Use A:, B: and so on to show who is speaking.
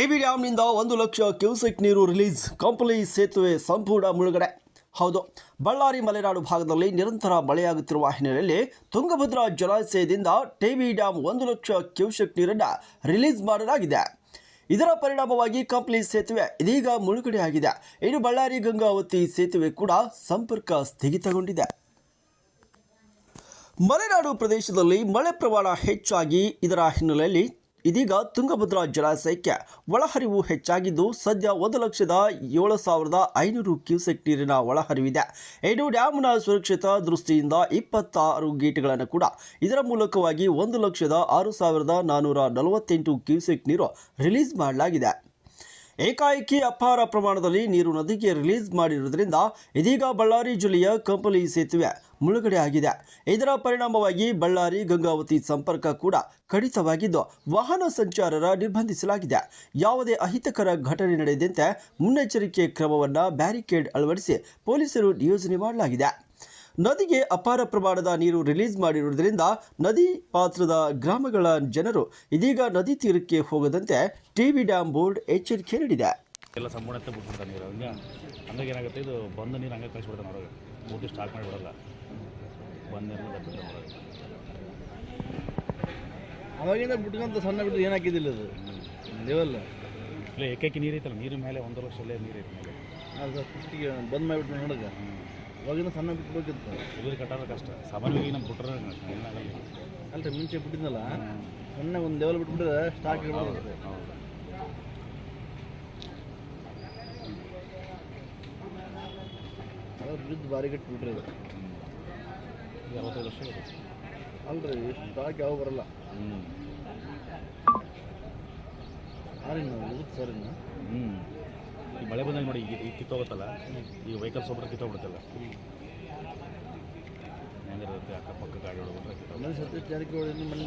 A: TV ಡ್ಯಾಮ್ನಿಂದ ಒಂದು lakh cusec ನೀರು ರಿಲೀಸ್ ಕಂಪಲಿ ಸೇತುವೆ ಸಂಪೂರ್ಣ ಮುಳುಗಡೆ. ಹೌದು, ಬಳ್ಳಾರಿ ಮಲೆನಾಡು ಭಾಗದಲ್ಲಿ ನಿರಂತರ ಮಳೆಯಾಗುತ್ತಿರುವ ಹಿನ್ನೆಲೆಯಲ್ಲಿ ತುಂಗಭದ್ರಾ ಜಲಾಶಯದಿಂದ ಟಿವಿ ಡ್ಯಾಮ್ ಒಂದು ಲಕ್ಷ ಕ್ಯೂಸೆಕ್ ನೀರನ್ನು ರಿಲೀಸ್ ಮಾಡಲಾಗಿದೆ. ಇದರ ಪರಿಣಾಮವಾಗಿ ಕಂಪ್ಲಿ ಸೇತುವೆ ಇದೀಗ ಮುಳುಗಡೆಯಾಗಿದೆ. ಇನ್ನು ಬಳ್ಳಾರಿ ಗಂಗಾವತಿ ಸೇತುವೆ ಕೂಡ ಸಂಪರ್ಕ ಸ್ಥಗಿತಗೊಂಡಿದೆ. ಮಲೆನಾಡು ಪ್ರದೇಶದಲ್ಲಿ ಮಳೆ ಪ್ರಮಾಣ ಹೆಚ್ಚಾಗಿ ಇದರ ಹಿನ್ನೆಲೆಯಲ್ಲಿ ಇದೀಗ ತುಂಗಭದ್ರಾ ಜಲಾಶಯಕ್ಕೆ ಒಳಹರಿವು ಹೆಚ್ಚಾಗಿದ್ದು ಸದ್ಯ ಒಂದು ಲಕ್ಷದ ಏಳು ಸಾವಿರದ ಐನೂರು ಕ್ಯೂಸೆಕ್ ನೀರಿನ ಒಳಹರಿವಿದೆ. ಇನ್ನು ಡ್ಯಾಮ್ನ ಸುರಕ್ಷತಾ ದೃಷ್ಟಿಯಿಂದ ಇಪ್ಪತ್ತಾರು ಗೇಟ್ಗಳನ್ನು ಕೂಡ ಇದರ ಮೂಲಕವಾಗಿ ಒಂದು ಲಕ್ಷದ ಆರು ಸಾವಿರದ ನಾನ್ನೂರ ನಲವತ್ತೆಂಟು ಕ್ಯೂಸೆಕ್ ನೀರು ರಿಲೀಸ್ ಮಾಡಲಾಗಿದೆ. ಏಕಾಏಕಿ ಅಪಾರ ಪ್ರಮಾಣದಲ್ಲಿ ನೀರು ನದಿಗೆ ರಿಲೀಸ್ ಮಾಡಿರುವುದರಿಂದ ಇದೀಗ ಬಳ್ಳಾರಿ ಜಿಲ್ಲೆಯ ಕಂಪಲಿ ಸೇತುವೆ ಮುಳುಗಡೆ ಆಗಿದೆ ಇದರ ಪರಿಣಾಮವಾಗಿ ಬಳ್ಳಾರಿ, ಗಂಗಾವತಿ ಸಂಪರ್ಕ ಕೂಡ ಕಡಿತವಾಗಿದ್ದು, ವಾಹನ ಸಂಚಾರರ ನಿರ್ಬಂಧಿಸಲಾಗಿದೆ. ಯಾವುದೇ ಅಹಿತಕರ ಘಟನೆ ನಡೆಯದಂತೆ ಮುನ್ನೆಚ್ಚರಿಕೆ ಕ್ರಮವನ್ನು ಬ್ಯಾರಿಕೇಡ್ ಅಳವಡಿಸಿ ಪೊಲೀಸರು ನಿಯೋಜನೆ ಮಾಡಲಾಗಿದೆ. ನದಿಗೆ ಅಪಾರ ಪ್ರಮಾಣದ ನೀರು ರಿಲೀಸ್ ಮಾಡಿರುವುದರಿಂದ ನದಿ ಪಾತ್ರದ ಗ್ರಾಮಗಳ ಜನರು ಇದೀಗ ನದಿ ತೀರಕ್ಕೆ ಹೋಗದಂತೆ ಟಿವಿ ಡ್ಯಾಮ್ ಬೋರ್ಡ್ ಎಚ್ಚರಿಕೆ ನೀಡಿದೆ.
B: ಎಲ್ಲ ಸಂಪೂರ್ಣತೆ ಬಿಟ್ಬಿಡ್ತಾರೆ ನೀರು. ಹಂಗೆ ಹಂಗಾಗಿ ಏನಾಗುತ್ತೆ ಇದು ಬಂದ ನೀರು ಹಂಗೆ ಕಳಿಸ್ಬಿಡ್ತಾನೆ ಹೊರಗೆ ಪೂರ್ತಿ ಸ್ಟಾರ್ಟ್ ಮಾಡಿಬಿಡಲ್ಲ. ಬಂದ ನೀರು ಹೊರಗೆ
C: ಅವಾಗಿಂದ ಬಿಟ್ಕೊಂತ ಸಣ್ಣ ಬಿಟ್ಟು ಏನು ಹಾಕಿದ್ದಿಲ್ಲ ಅದು? ಲೆವೆಲ್
B: ಇಲ್ಲ ಏಕೈಕಿ ನೀರು ಐತಲ್ಲ ನೀರು ಮೇಲೆ ಒಂದು ಲಕ್ಷ ಅಲ್ಲೇ ನೀರು ಐತೆ ಮೇಲೆ.
C: ಅದು ಫಸ್ಟಿಗೆ ಬಂದ್ ಮಾಡಿಬಿಟ್ಟು ನೋಡಕ್ಕೆ ಅವಾಗಿಂದ ಸಣ್ಣ ಬಿಟ್ಬೇಕಿತ್ತು
B: ಇಲ್ಲದ ಕಟ್ಟಾದ್ರೆ ಕಷ್ಟ. ಸಾಮಾನ್ಯವಾಗಿ ನಮ್ಮ ಬಿಟ್ಟರೆ ಏನಾಗಲ್ಲ
C: ಅಲ್ರಿ ಮುಂಚೆ ಬಿಟ್ಟಿದ್ನಲ್ಲ? ಸಣ್ಣ ಒಂದು ಲೆವೆಲ್ ಬಿಟ್ಬಿಟ್ರೆ ಸ್ಟಾಕ್ ಇರ್ಬೋದು. ಬ್ರಿಡ್ಜ್ ಭಾರಿ ಕಟ್ಬಿಟ್ರಿ ಇದು
B: ಅರವತ್ತೈದು ವರ್ಷ.
C: ಅಲ್ರಿ ಸ್ಟಾಕ್ ಯಾವ ಬರಲ್ಲ.
B: ಹ್ಞೂ
C: ಆರಿನ ಸರ್ ಇನ್ನು?
B: ಹ್ಞೂ ಈ ಮಳೆ ಬಂದಾಗ ನೋಡಿ ಈಗ ಈಗ ಕಿತ್ತೋಗುತ್ತಲ್ಲ ಈ ವೆಹಿಕಲ್ಸ್ ಒಬ್ಬರು ಕಿತ್ತೋಗ್ಬಿಡುತ್ತಲ್ಲ. ಹೆಂಗಿರುತ್ತೆ ಅಕ್ಕಪಕ್ಕ ಗಾಡಿ ಹೊಡ್ಬಿಟ್ರೆ
C: ಆಮೇಲೆ ಸತೀಶ್ ಜಾರಕಿಹೊಳಿ ನಿಮ್ಮ ಮನೆ